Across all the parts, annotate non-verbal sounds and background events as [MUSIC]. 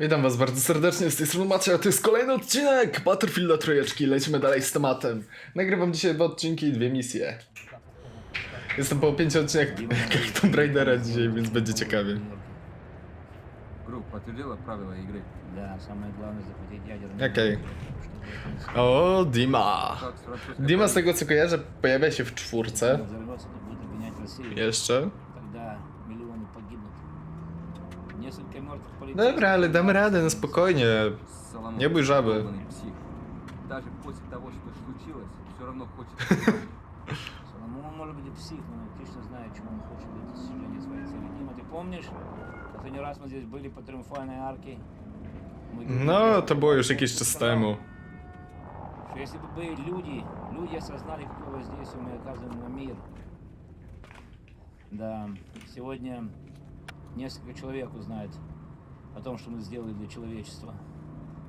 Witam was bardzo serdecznie, z tej strony Macie, a to jest kolejny odcinek Battlefielda Trójeczki, lecimy dalej z tematem. Nagrywam dzisiaj dwa odcinki i dwie misje. Jestem po pięciu odcinkach Tomb Raidera dzisiaj, więc będzie ciekawie. Групп подтвердила правила игры. Да, самое главное захватить ядерный. Окей. Чтобы это O, Dima. Как с французской Dima z правилой? tego co kojarzę pojawia się w czwórce. взорвется, то будет обгонять Россию. Jeszcze. Несколько мертвых полицейских. Dobra, ale damy radę, no spokojnie. Соломон, Не будь жабы. долбанный псих. Даже после того, что случилось, все равно хочет... [LAUGHS] Соломон может быть и псих, но он точно знает, чего он хочет для достижения своей цели. Дима, ты помнишь? Последний раз мы здесь были по Триумфальной арке. Мы говорили, No, to było już jakiś czas temu. что если бы были люди, люди осознали, какое воздействие мы оказываем на мир. Да, сегодня несколько человек узнает о том, что мы сделали для человечества.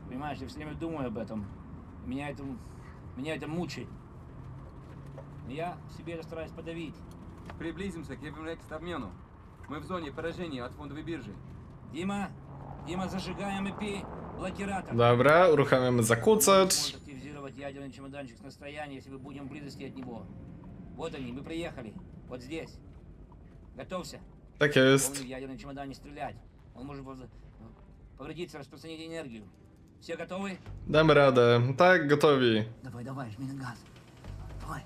Понимаешь, я все время думаю об этом. Меня это, меня это мучает. Но я себе это стараюсь подавить. Приблизимся к обмену. Мы в зоне поражения от фондовой биржи. Дима, Дима, зажигаем IP блокиратор. Dobra, uruchamiamy zakłócacz. Активизировать ядерный чемоданчик с расстояния, если мы будем в близости от него. Вот они, мы приехали. Вот здесь. Готовься. Tak jest. Помни, в ядерный чемодан не стрелять. Он может повз- повредиться, распространить энергию. Все готовы? Damy radę. Tak, gotowi. Давай, давай, жми на газ. Давай.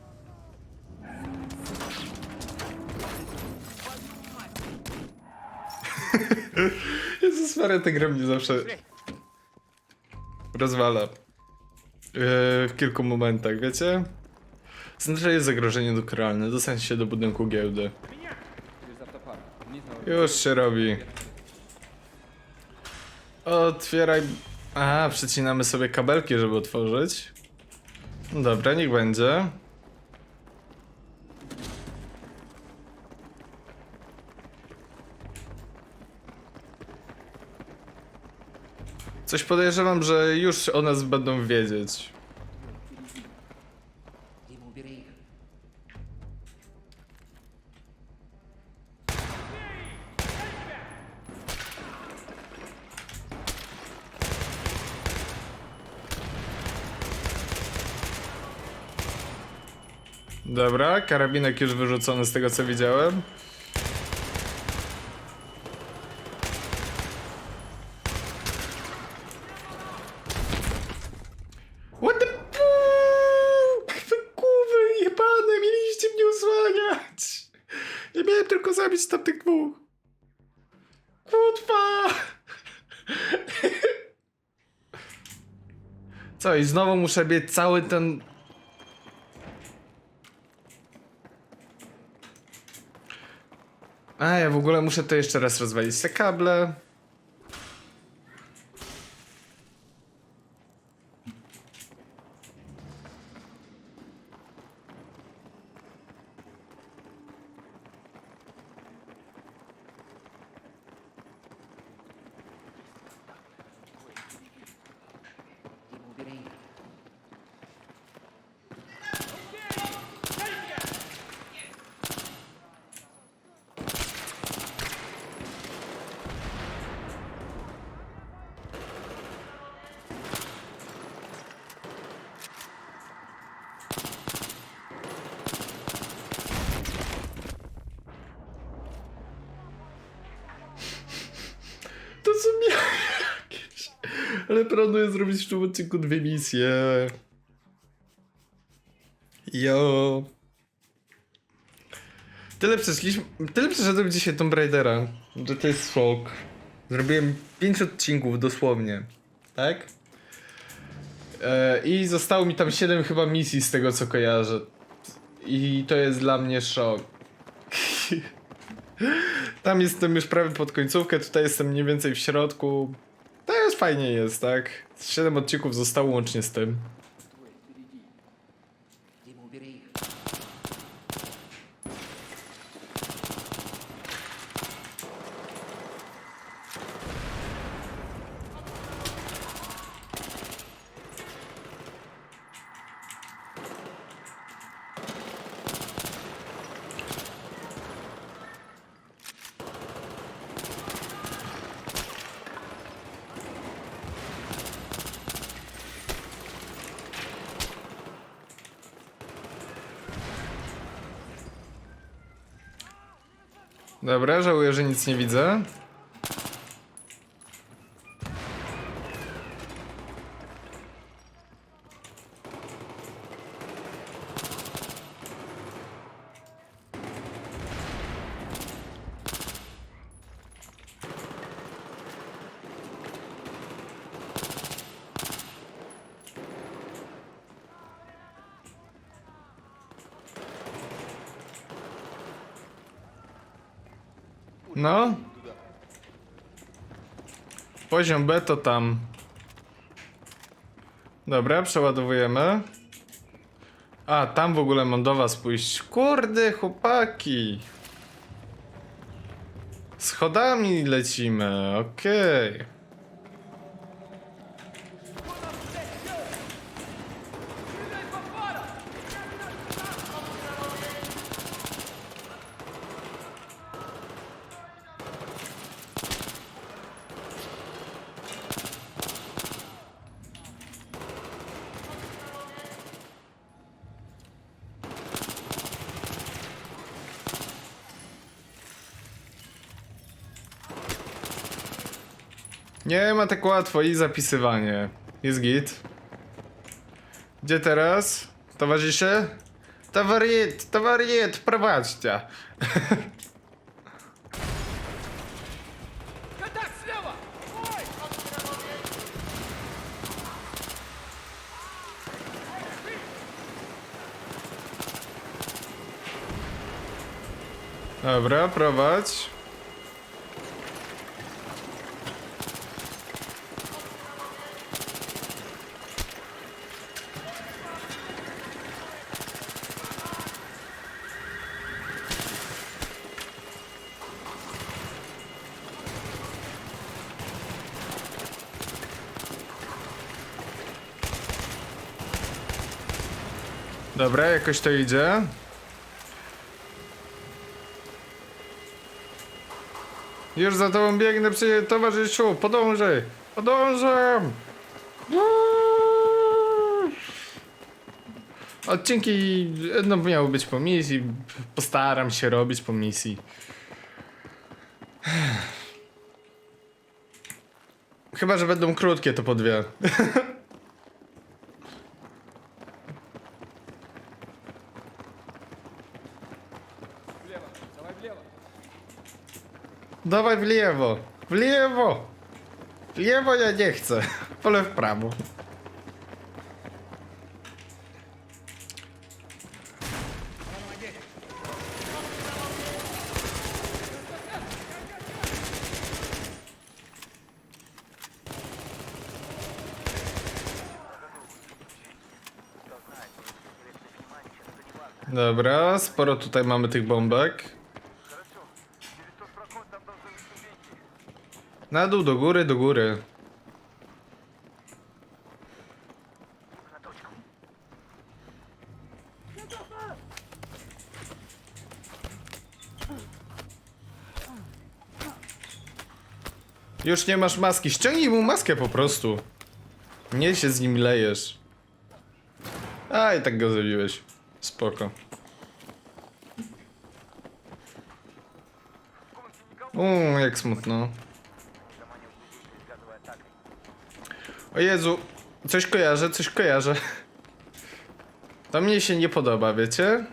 [LAUGHS] Jezus Maria, tę grę mnie zawsze rozwala. Yy, w kilku momentach, wiecie? Znaczy jest zagrożenie nuklearne, dostań się do budynku giełdy. Już się robi. Otwieraj... Aha, przecinamy sobie kabelki, żeby otworzyć. Dobra, niech będzie. Coś podejrzewam, że już o nas będą wiedzieć. Dobra, karabinek już wyrzucony z tego co widziałem. What the fuck? Wy Kurwy jebane, mieliście mnie usłaniać! Nie miałem tylko zabić tamtych dwóch. Kurwa! Co, i znowu muszę biec cały ten A, ja w ogóle muszę to jeszcze raz rozwalić te kable. Ale planuję zrobić w tym odcinku dwie misje. Jo. Tyle przeszliśmy, tyle przeszedłem dzisiaj Tomb Raidera, że to jest szok. Zrobiłem 5 odcinków dosłownie, tak? E, I zostało mi tam 7 chyba misji z tego co kojarzę. I to jest dla mnie szok. [LAUGHS] Tam jestem już prawie pod końcówkę, tutaj jestem mniej więcej w środku. Fajnie jest, tak? 7 odcinków zostało łącznie z tym. Dobra, żałuję, że nic nie widzę. No. Poziom B to tam. Dobra, przeładowujemy. A, tam w ogóle mam do was pójść. Kurde, chłopaki. Schodami lecimy, okej. Nie ma tak łatwo i zapisywanie. Jest git. Gdzie teraz? Towarzysze? Towaryt, towaryt, prowadźcie. [LAUGHS] Dobra, prowadź. Dobra, jakoś to idzie. Już za tobą biegnę, przy towarzyszu, podążaj, podążam. Odcinki no, miały być po misji, postaram się robić po misji. Chyba, że będą krótkie, to po dwie. [LAUGHS] Dawaj w lewo, w lewo. W lewo ja nie chcę, [LAUGHS] wolę w prawo. Dobra, sporo tutaj mamy tych bombek. Na dół, do góry, do góry. Już nie masz maski. Ściągnij mu maskę po prostu. Nie się z nim lejesz. A i tak go zabiłeś. Spoko. Uuu, jak smutno. O Jezu, coś kojarzę, coś kojarzę. To mnie się nie podoba, wiecie?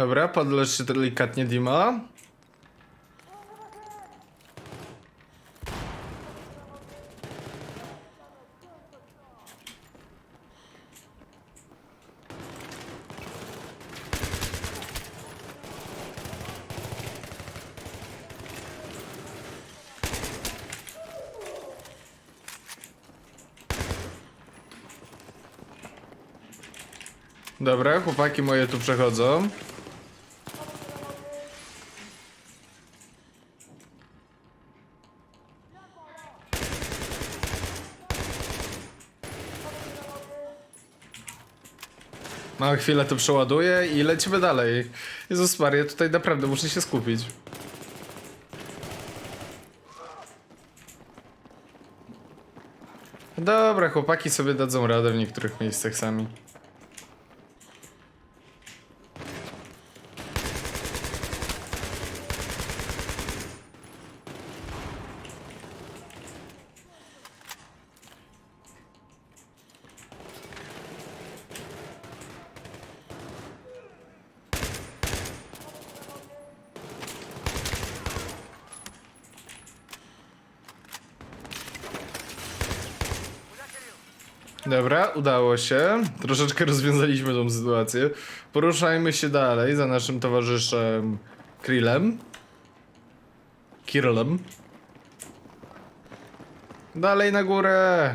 Dobra, podlecz się delikatnie Dima. Dobra, chłopaki moje tu przechodzą. Mała chwilę to przeładuję i lecimy dalej. Jezus Maria, tutaj naprawdę muszę się skupić. Dobra, chłopaki sobie dadzą radę w niektórych miejscach sami. Dobra, udało się. Troszeczkę rozwiązaliśmy tą sytuację. Poruszajmy się dalej za naszym towarzyszem Krillem. Kirlem. Dalej na górę.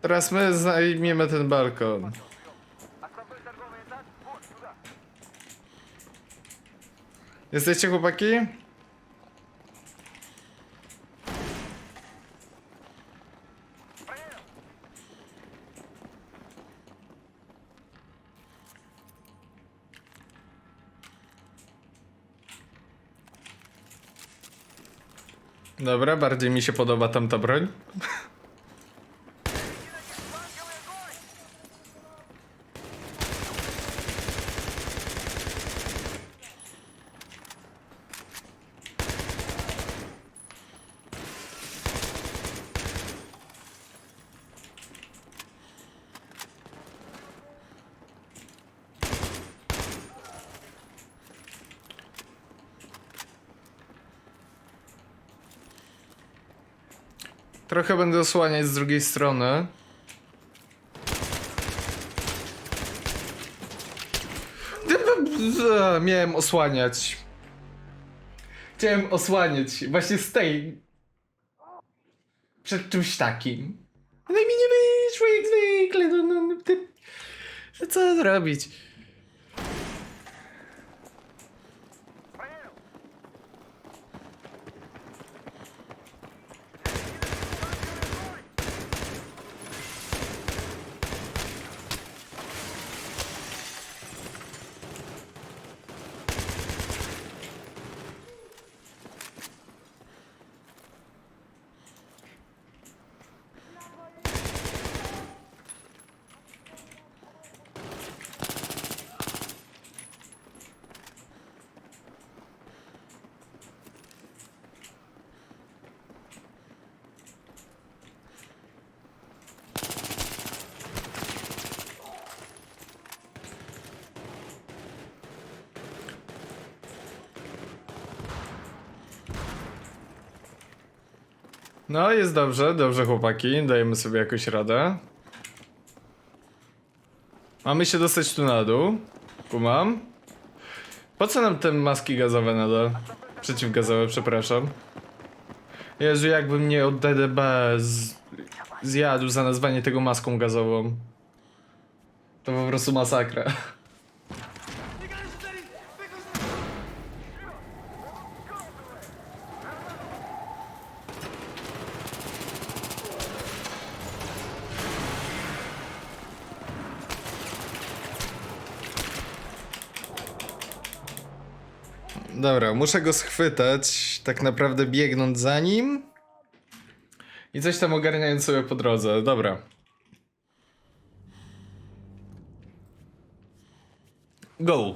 Teraz my zajmiemy ten balkon. Jesteście chłopaki? Dobra, bardziej mi się podoba tamta broń. Trochę będę osłaniać z drugiej strony. A, Miałem osłaniać. Chciałem osłaniać właśnie z tej. Przed czymś takim. No i mi nie wyszło jak zwykle. No, no Co zrobić? No, jest dobrze, dobrze chłopaki, dajemy sobie jakoś radę. Mamy się dostać tu na dół. Kumam. Po co nam te maski gazowe nadal? Przeciwgazowe, przepraszam. Jezu, jakbym mnie od DDB z... zjadł za nazwanie tego maską gazową. To po prostu masakra. Dobra, muszę go schwytać, tak naprawdę biegnąc za nim. I coś tam ogarniając sobie po drodze. Dobra. Go.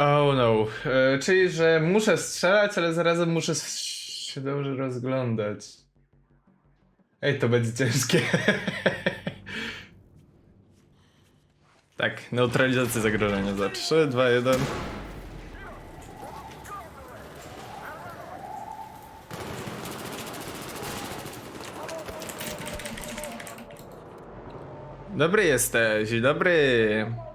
Oh no. E, czyli, że muszę strzelać, ale zarazem muszę się dobrze rozglądać. Ej, to będzie ciężkie. [LAUGHS] tak, neutralizacja zagrożenia za 3, 2, 1. Dobry jesteś, dobry.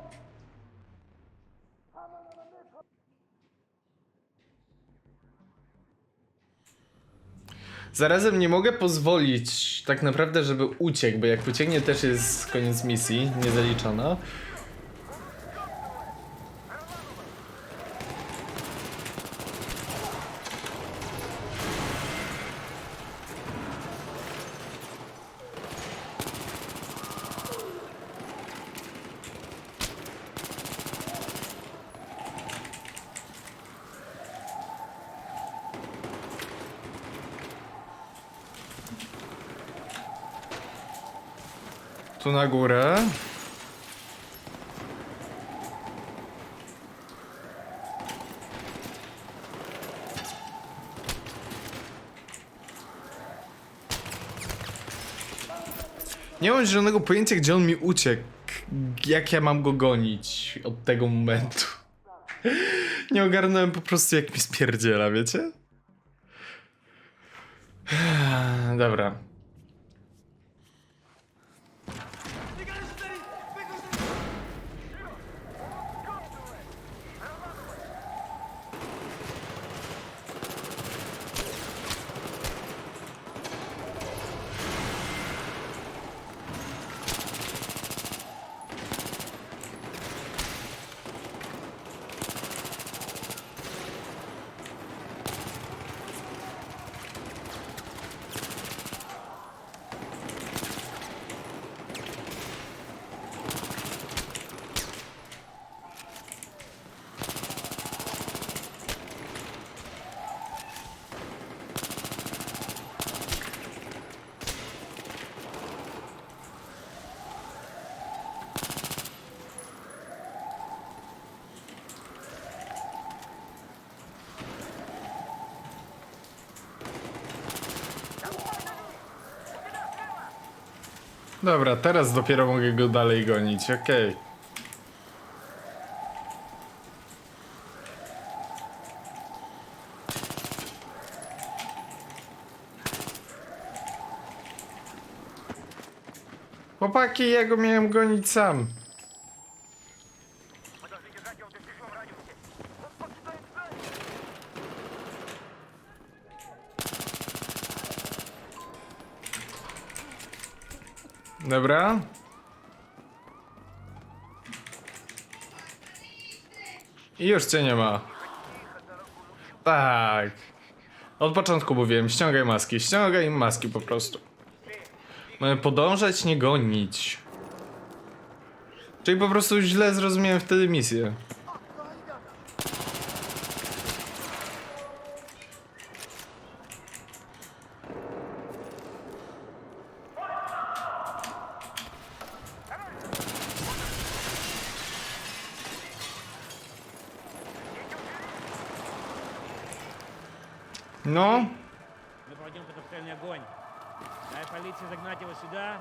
Zarazem nie mogę pozwolić tak naprawdę, żeby uciekł, bo jak ucieknie też jest koniec misji, niezaliczona. Tu na górę. Nie mam zielonego pojęcia, gdzie on mi uciekł. Jak ja mam go gonić od tego momentu. [LAUGHS] Nie ogarnąłem po prostu, jak mi spierdziela, wiecie? [SIGHS] Dobra. Dobra, teraz dopiero mogę go dalej gonić, okej. Chłopaki, ja go miałem gonić sam. Dobra. I już cię nie ma. Tak. Od początku mówiłem, ściągaj maski, ściągaj maski po prostu. Mamy podążać, nie gonić. Czyli po prostu źle zrozumiałem wtedy misję. Загнать его сюда,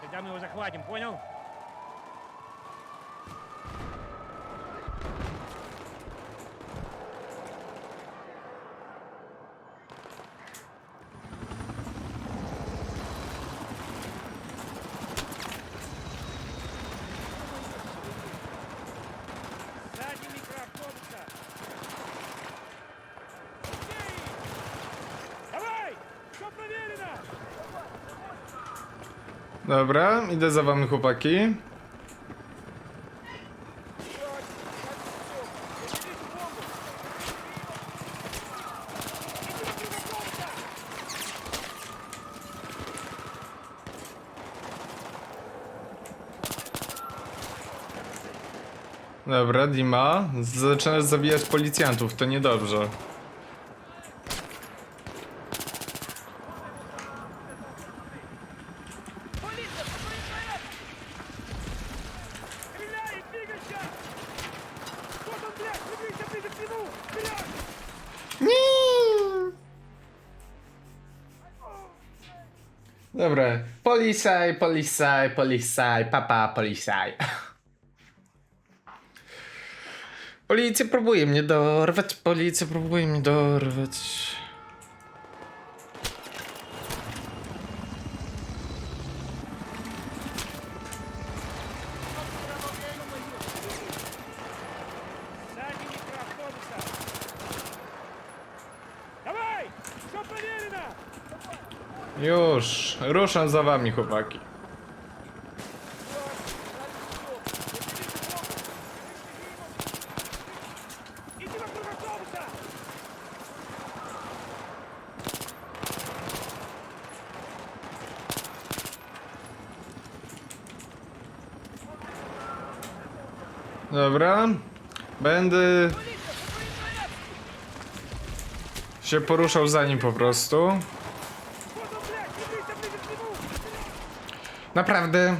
тогда мы его захватим, понял? Dobra, idę za wami chłopaki. Dobra, Dima, zaczynasz zabijać policjantów, to niedobrze. Polisaj, polisaj, polisaj, papa, polisaj. Policja próbuje mnie dorwać, policja próbuje mnie dorwać. Już, ruszam za wami, chłopaki. Dobra. Będę się poruszał za nim po prostu. Naprawdę.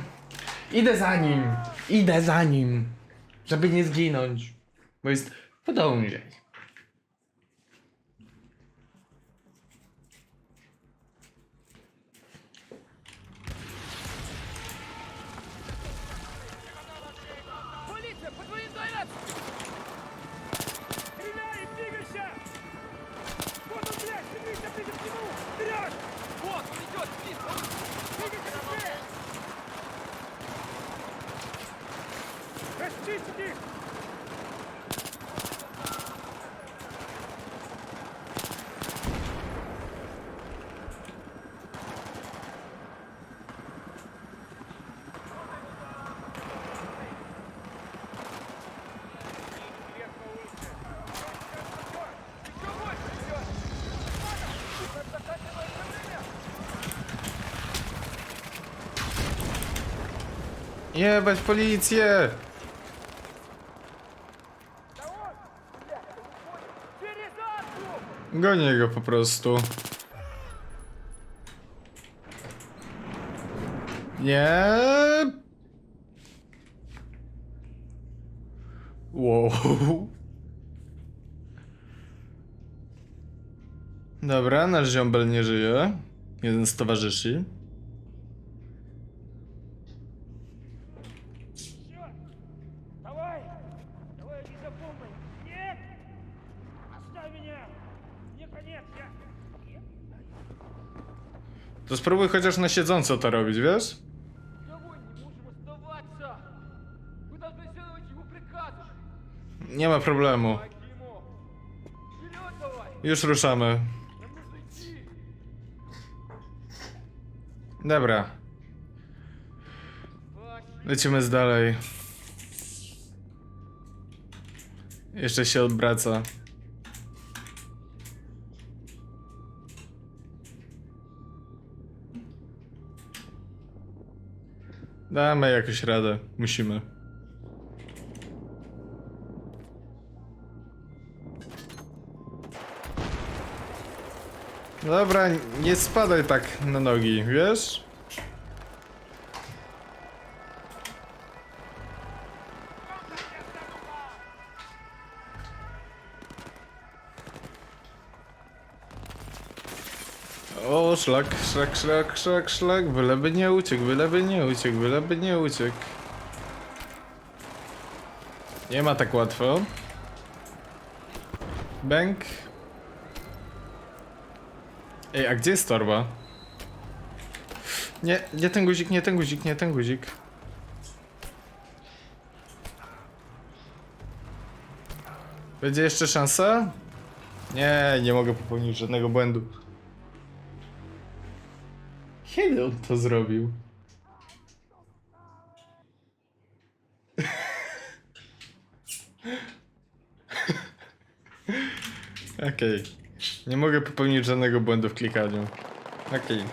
Idę za nim. Idę za nim. Żeby nie zginąć. Bo jest podążaj. Jebać policję! Gonię go po prostu. Nie. Wow. Dobra, nasz ziombel nie żyje. Jeden z towarzyszy. Spróbuj chociaż na siedząco to robić, wiesz? Nie ma problemu. Już ruszamy. Dobra. Lecimy z dalej. Jeszcze się odwraca. Damy jakoś radę. Musimy. Dobra, nie spadaj tak na nogi, wiesz? Szlak, szlak, szlak, szlak, szlak, byleby nie uciekł, byleby nie uciekł, byleby nie uciekł. Nie ma tak łatwo. Bęk. Ej, a gdzie jest torba? Nie, nie ten guzik, nie ten guzik, nie ten guzik. Będzie jeszcze szansa? Nie, nie mogę popełnić żadnego błędu. Kiedy on to zrobił? Okej. Nie mogę popełnić żadnego błędu w klikaniu. Okej.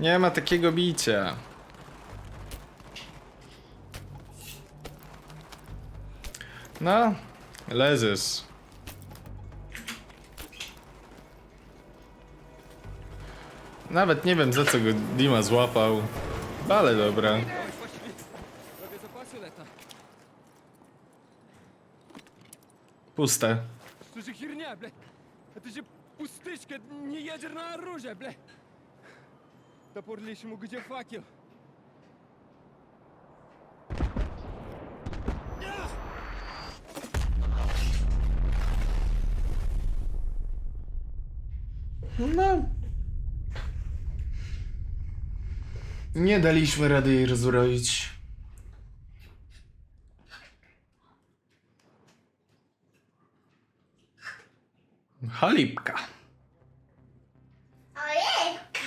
Nie ma takiego bicia. No, leżysz. Nawet nie wiem za co go Dima złapał. Ale dobra. Давай, пошли! Обезопасил это? Puste. Что же херня, блядь? Это же пустышка, это не ядерное оружие, блядь! Топор лишнему, где факел? No. Nie daliśmy rady jej rozbroić. Chalipka. Oliwka.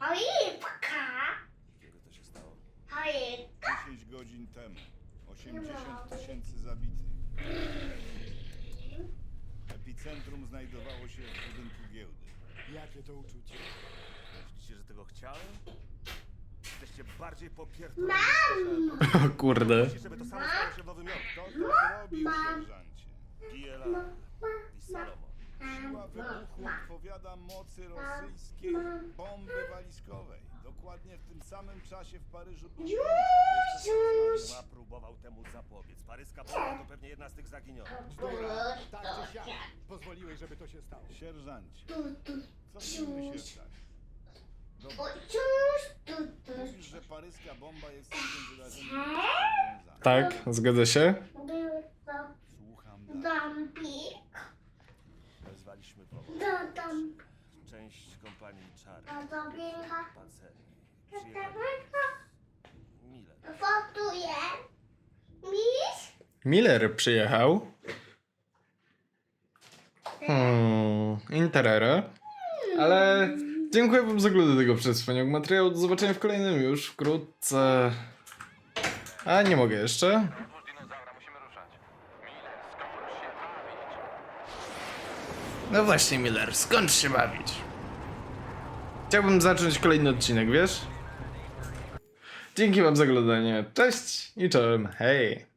Oliwka. Kiedy to się stało? Oliwka. 10 godzin temu. 80 tysięcy zabitych. Epicentrum znajdowało się w budynku giełdy. Jakie to uczucie? Tego chciałem? Jesteście bardziej popierdoleni. O kurde. Myślicie, żeby to samo stało się w Nowym Jorku? To zrobił, sierżancie? Giela i Salomon. Siła wybuchu odpowiada mocy rosyjskiej bomby walizkowej. Dokładnie w tym samym czasie w Paryżu Ma próbował temu zapobiec. Paryska bomba to pewnie jedna z tych zaginionych. Tak czy siak. Pozwoliłeś, żeby to się stało. Sierżancie, co powinny się stać? Dobra, Uczuć tu, tu. Mówisz, że paryska bomba jest z tym wydarzeniem związana. Tak, zgadza się? Był to Słucham dalej. dumpik. Wezwaliśmy pomoc. Do dump. Część kompanii Czary. Do dumpinga. Pancerni. Do Przyjechali dumpinga. Mile. Fotuję. Miś. Miller przyjechał. Hmm, interere. Ale dziękuję wam za oglądanie tego przesłaniog materiału. Do zobaczenia w kolejnym już wkrótce. A nie mogę jeszcze. No właśnie, Miller, skąd się bawić? Chciałbym zacząć kolejny odcinek, wiesz? Dzięki wam za oglądanie. Cześć i czołem. Hej.